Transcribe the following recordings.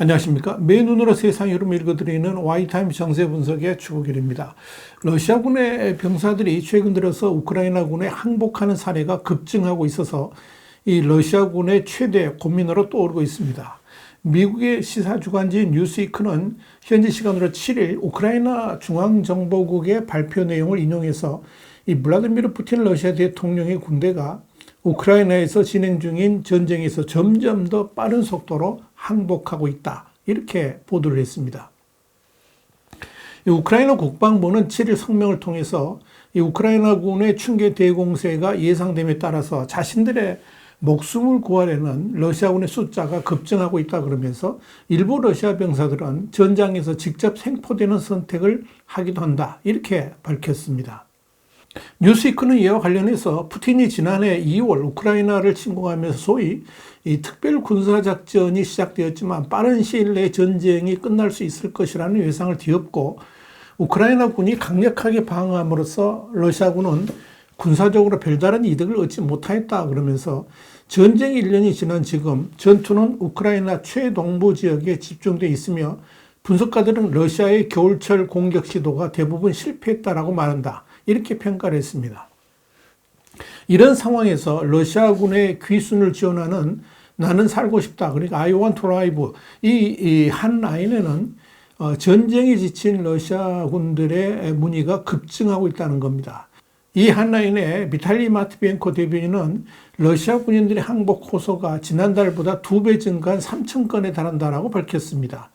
안녕하십니까. 매 눈으로 세상 여름 읽어드리는 와이타임 정세 분석의 추구길입니다. 러시아군의 병사들이 최근 들어서 우크라이나군에 항복하는 사례가 급증하고 있어서 이 러시아군의 최대 고민으로 떠오르고 있습니다. 미국의 시사 주간지 뉴스위크는 현지 시간으로 7일 우크라이나 중앙정보국의 발표 내용을 인용해서 이 블라디미르 푸틴 러시아 대통령의 군대가 우크라이나에서 진행 중인 전쟁에서 점점 더 빠른 속도로 항복하고 있다. 이렇게 보도를 했습니다. 우크라이나 국방부는 7일 성명을 통해서 이 우크라이나군의 충계 대공세가 예상됨에 따라서 자신들의 목숨을 구하려는 러시아군의 숫자가 급증하고 있다 그러면서 일부 러시아 병사들은 전장에서 직접 생포되는 선택을 하기도 한다. 이렇게 밝혔습니다. 뉴스위크는 이와 관련해서 푸틴이 지난해 2월 우크라이나를 침공하면서 소위 이 특별 군사 작전이 시작되었지만 빠른 시일 내에 전쟁이 끝날 수 있을 것이라는 예상을 뒤엎고 우크라이나 군이 강력하게 방어함으로써 러시아군은 군사적으로 별다른 이득을 얻지 못하였다 그러면서 전쟁 1년이 지난 지금 전투는 우크라이나 최동부 지역에 집중돼 있으며 분석가들은 러시아의 겨울철 공격 시도가 대부분 실패했다라고 말한다. 이렇게 평가를 했습니다. 이런 상황에서 러시아군의 귀순을 지원하는 나는 살고 싶다. 그러니까 I want to live. 이한 라인에는 어, 전쟁에 지친 러시아 군들의 문의가 급증하고 있다는 겁니다. 이 한 라인에 비탈리 마트비엔코 대변인은 러시아 군인들의 항복 호소가 지난달보다 두 배 증가한 3천 건에 달한다라고 밝혔습니다.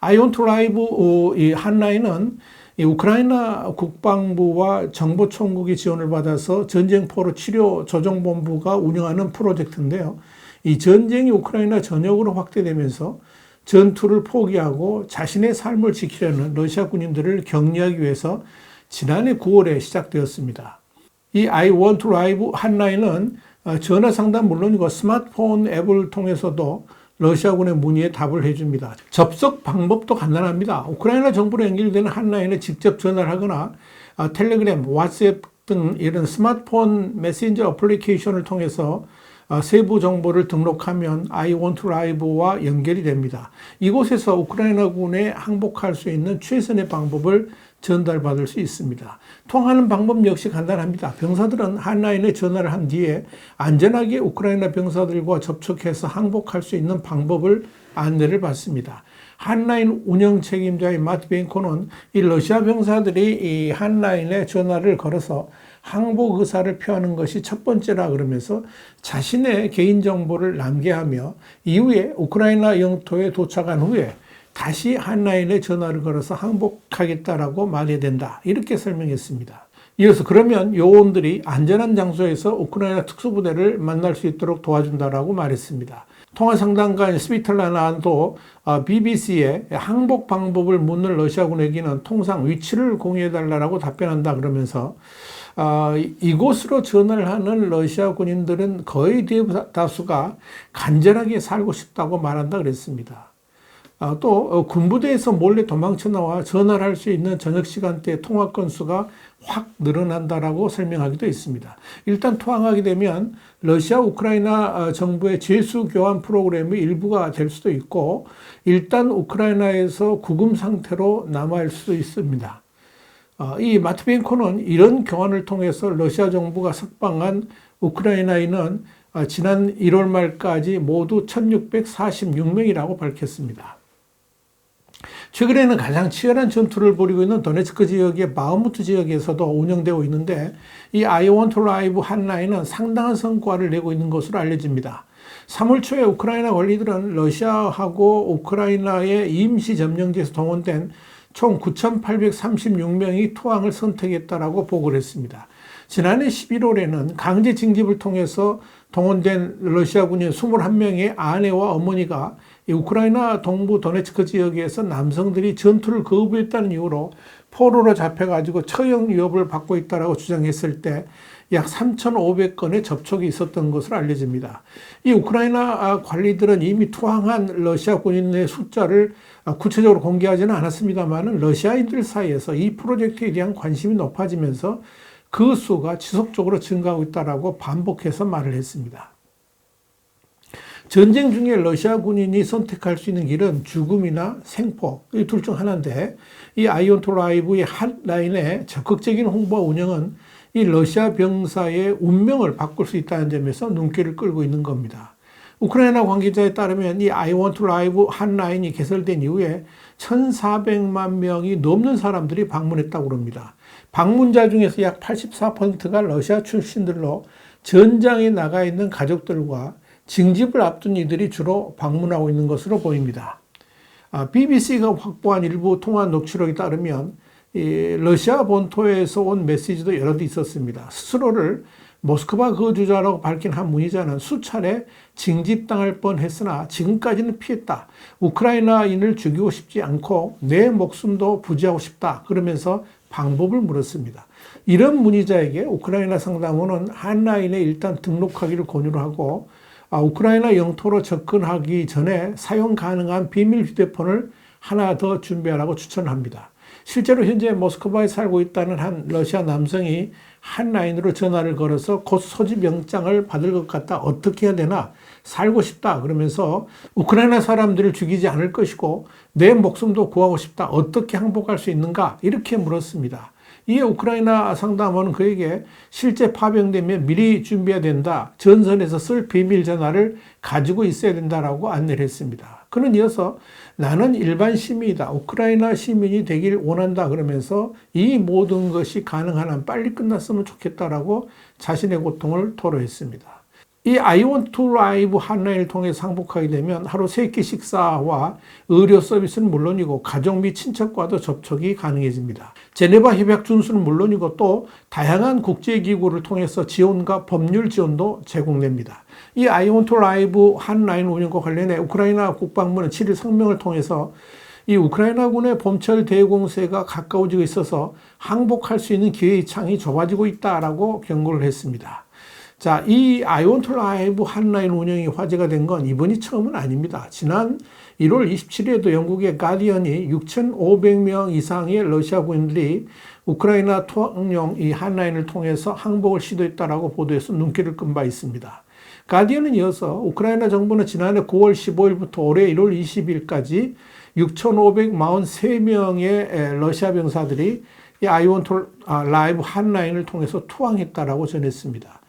I want to live 어, 이한 라인은 이 우크라이나 국방부와 정보총국이 지원을 받아서 전쟁포로 치료 조정본부가 운영하는 프로젝트인데요. 이 전쟁이 우크라이나 전역으로 확대되면서 전투를 포기하고 자신의 삶을 지키려는 러시아 군인들을 격려하기 위해서 지난해 9월에 시작되었습니다. 이 I want to live 한라인은 전화 상담 물론이고 스마트폰 앱을 통해서도 러시아군의 문의에 답을 해줍니다. 접속 방법도 간단합니다. 우크라이나 정부로 연결되는 한라인에 직접 전화를 하거나 아, 텔레그램, 왓츠앱 등 이런 스마트폰 메신저 어플리케이션을 통해서 아, 세부 정보를 등록하면 live와 연결이 됩니다. 이곳에서 우크라이나군에 항복할 수 있는 최선의 방법을 전달받을 수 있습니다. 통하는 방법 역시 간단합니다. 병사들은 한라인에 전화를 한 뒤에 안전하게 우크라이나 병사들과 접촉해서 항복할 수 있는 방법을 안내를 받습니다. 한라인 운영 책임자의 마트 벤코는 이 러시아 병사들이 이 한라인에 전화를 걸어서 항복 의사를 표하는 것이 첫 번째라 그러면서 자신의 개인정보를 남게 하며 이후에 우크라이나 영토에 도착한 후에 다시 한라인에 전화를 걸어서 항복하겠다라고 말해야 된다. 이렇게 설명했습니다. 이어서 그러면 요원들이 안전한 장소에서 우크라이나 특수부대를 만날 수 있도록 도와준다라고 말했습니다. 통화상담가인 스비틀라나도 BBC에 어, 항복 방법을 묻는 러시아군에게는 통상 위치를 공유해달라고 답변한다 그러면서 어, 이곳으로 전화를 하는 러시아 군인들은 거의 대다수가 간절하게 살고 싶다고 말한다 그랬습니다. 아, 또 어, 군부대에서 몰래 도망쳐 나와 전화를 할 수 있는 저녁 시간대 통화 건수가 확 늘어난다라고 설명하기도 했습니다. 일단 통화하게 되면 러시아 우크라이나 어, 정부의 제수 교환 프로그램의 일부가 될 수도 있고 일단 우크라이나에서 구금 상태로 남아있을 수도 있습니다. 어, 이 마트벤코는 이런 교환을 통해서 러시아 정부가 석방한 우크라이나인은 지난 1월 말까지 모두 1646명이라고 밝혔습니다. 최근에는 가장 치열한 전투를 벌이고 있는 도네츠크 지역의 마음무트 지역에서도 운영되고 있는데 이 아이원트 라이브 한라인은 상당한 성과를 내고 있는 것으로 알려집니다. 3월 초에 우크라이나 관리들은 러시아하고 우크라이나의 임시 점령지에서 동원된 총 9,836명이 투항을 선택했다라고 보고를 했습니다. 지난해 11월에는 강제 징집을 통해서 동원된 러시아 군인 21명의 아내와 어머니가 우크라이나 동부 도네츠크 지역에서 남성들이 전투를 거부했다는 이유로 포로로 잡혀가지고 처형 위협을 받고 있다라고 주장했을 때 약 3,500건의 접촉이 있었던 것으로 알려집니다. 이 우크라이나 관리들은 이미 투항한 러시아 군인의 숫자를 구체적으로 공개하지는 않았습니다만 러시아인들 사이에서 이 프로젝트에 대한 관심이 높아지면서 그 수가 지속적으로 증가하고 있다라고 반복해서 말을 했습니다. 전쟁 중에 러시아 군인이 선택할 수 있는 길은 죽음이나 생포 이 둘 중 하나인데 이 아이온토 라이브의 핫라인의 적극적인 홍보와 운영은 이 러시아 병사의 운명을 바꿀 수 있다는 점에서 눈길을 끌고 있는 겁니다. 우크라이나 관계자에 따르면 이 to live 핫라인이 개설된 이후에 1,400만 명이 넘는 사람들이 방문했다고 합니다. 방문자 중에서 약 84%가 러시아 출신들로 전장에 나가 있는 가족들과 징집을 앞둔 이들이 주로 방문하고 있는 것으로 보입니다. BBC가 아, 확보한 일부 통화 녹취록에 따르면 러시아 본토에서 온 메시지도 여러 개 있었습니다. 스스로를 모스크바 거주자라고 밝힌 한 문의자는 수차례 징집당할 뻔했으나 지금까지는 피했다. 우크라이나인을 죽이고 싶지 않고 내 목숨도 부지하고 싶다. 그러면서 방법을 물었습니다. 이런 문의자에게 우크라이나 상담원은 한라인에 일단 등록하기를 권유를 하고 아, 우크라이나 영토로 접근하기 전에 사용 가능한 비밀 휴대폰을 하나 더 준비하라고 추천합니다. 실제로 현재 모스크바에 살고 있다는 한 러시아 남성이 한 라인으로 전화를 걸어서 곧 소집 영장을 받을 것 같다. 어떻게 해야 되나? 살고 싶다. 그러면서 우크라이나 사람들을 죽이지 않을 것이고 내 목숨도 구하고 싶다. 어떻게 항복할 수 있는가? 이렇게 물었습니다. 이에 우크라이나 상담원은 그에게 실제 파병되면 미리 준비해야 된다. 전선에서 쓸 비밀 전화를 가지고 있어야 된다라고 안내를 했습니다. 그는 이어서 나는 일반 시민이다. 우크라이나 시민이 되길 원한다. 그러면서 이 모든 것이 가능한 한 빨리 끝났으면 좋겠다라고 자신의 고통을 토로했습니다. 이 want to live 한라인을 통해 상복하게 되면 하루 세끼 식사와 의료 서비스는 물론이고 가족 및 친척과도 접촉이 가능해집니다. 제네바 협약 준수는 물론이고 또 다양한 국제기구를 통해서 지원과 법률 지원도 제공됩니다. 이 want to live 한라인 운영과 관련해 우크라이나 국방부는 7일 성명을 통해서 이 우크라이나군의 봄철 대공세가 가까워지고 있어서 항복할 수 있는 기회의 창이 좁아지고 있다라고 경고를 했습니다. 자, 이 아이온톨 라이브 한라인 운영이 화제가 된 건 이번이 처음은 아닙니다. 지난 1월 27일에도 영국의 가디언이 6,500명 이상의 러시아 군인들이 우크라이나 투항용 이 한라인을 통해서 항복을 시도했다라고 보도해서 눈길을 끈 바 있습니다. 가디언은 이어서 우크라이나 정부는 지난해 9월 15일부터 올해 1월 20일까지 6,543명의 러시아 병사들이 이 아이온톨 라이브 한라인을 통해서 투항했다라고 전했습니다.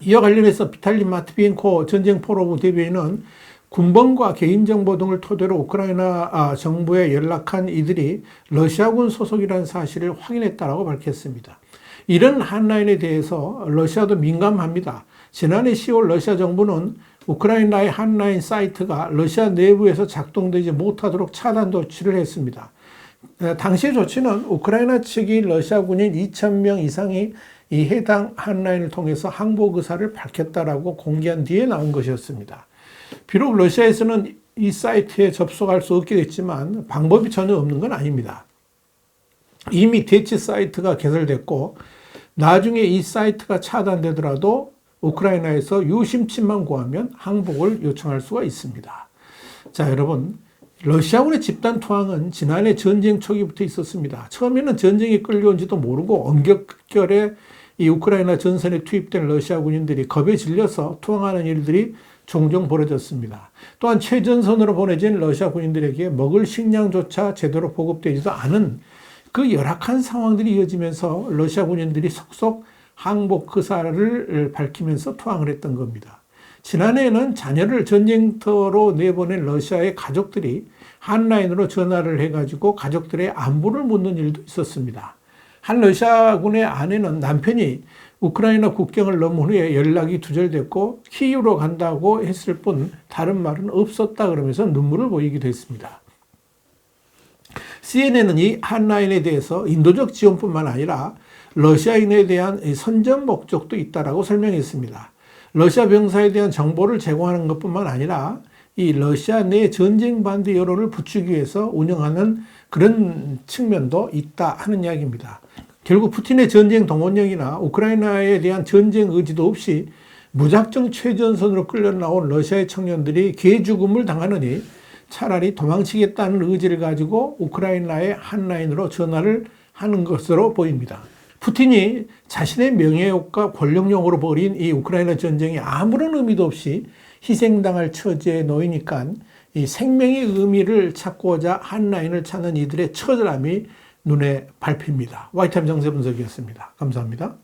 이와 관련해서 비탈리 마트비엔코 전쟁 포로부 대변인은 군번과 개인정보 등을 토대로 우크라이나 아, 정부에 연락한 이들이 러시아군 소속이라는 사실을 확인했다고 밝혔습니다. 이런 한라인에 대해서 러시아도 민감합니다. 지난해 10월 러시아 정부는 우크라이나의 한라인 사이트가 러시아 내부에서 작동되지 못하도록 차단 조치를 했습니다. 당시의 조치는 우크라이나 측이 러시아 군인 2,000명 이상이 이 해당 한라인을 통해서 항복 의사를 밝혔다라고 공개한 뒤에 나온 것이었습니다. 비록 러시아에서는 이 사이트에 접속할 수 없게 됐지만 방법이 전혀 없는 건 아닙니다. 이미 대치 사이트가 개설됐고 나중에 이 사이트가 차단되더라도 우크라이나에서 유심칩만 구하면 항복을 요청할 수가 있습니다. 자, 여러분. 러시아군의 집단 투항은 지난해 전쟁 초기부터 있었습니다. 처음에는 전쟁이 끌려온지도 모르고 엄격결에 이 우크라이나 전선에 투입된 러시아 군인들이 겁에 질려서 투항하는 일들이 종종 벌어졌습니다. 또한 최전선으로 보내진 러시아 군인들에게 먹을 식량조차 제대로 보급되지도 않은 그 열악한 상황들이 이어지면서 러시아 군인들이 속속 항복 의사를 밝히면서 투항을 했던 겁니다. 지난해에는 자녀를 전쟁터로 내보낸 러시아의 가족들이 한라인으로 전화를 해가지고 가족들의 안부를 묻는 일도 있었습니다. 한 러시아군의 아내는 남편이 우크라이나 국경을 넘은 후에 연락이 두절됐고 키이우로 간다고 했을 뿐 다른 말은 없었다 그러면서 눈물을 보이기도 했습니다. CNN은 이 한라인에 대해서 인도적 지원뿐만 아니라 러시아인에 대한 선전 목적도 있다라고 설명했습니다. 러시아 병사에 대한 정보를 제공하는 것뿐만 아니라 이 러시아 내 전쟁 반대 여론을 부추기 위해서 운영하는 그런 측면도 있다 하는 이야기입니다. 결국 푸틴의 전쟁 동원령이나 우크라이나에 대한 전쟁 의지도 없이 무작정 최전선으로 끌려 나온 러시아의 청년들이 개죽음을 당하느니 차라리 도망치겠다는 의지를 가지고 우크라이나의 한 라인으로 전화를 하는 것으로 보입니다. 푸틴이 자신의 명예욕과 권력욕으로 벌인 이 우크라이나 전쟁이 아무런 의미도 없이 희생당할 처지에 놓이니까 이 생명의 의미를 찾고자 한 라인을 찾는 이들의 처절함이 눈에 밟힙니다. 와이타임 정세 분석이었습니다. 감사합니다.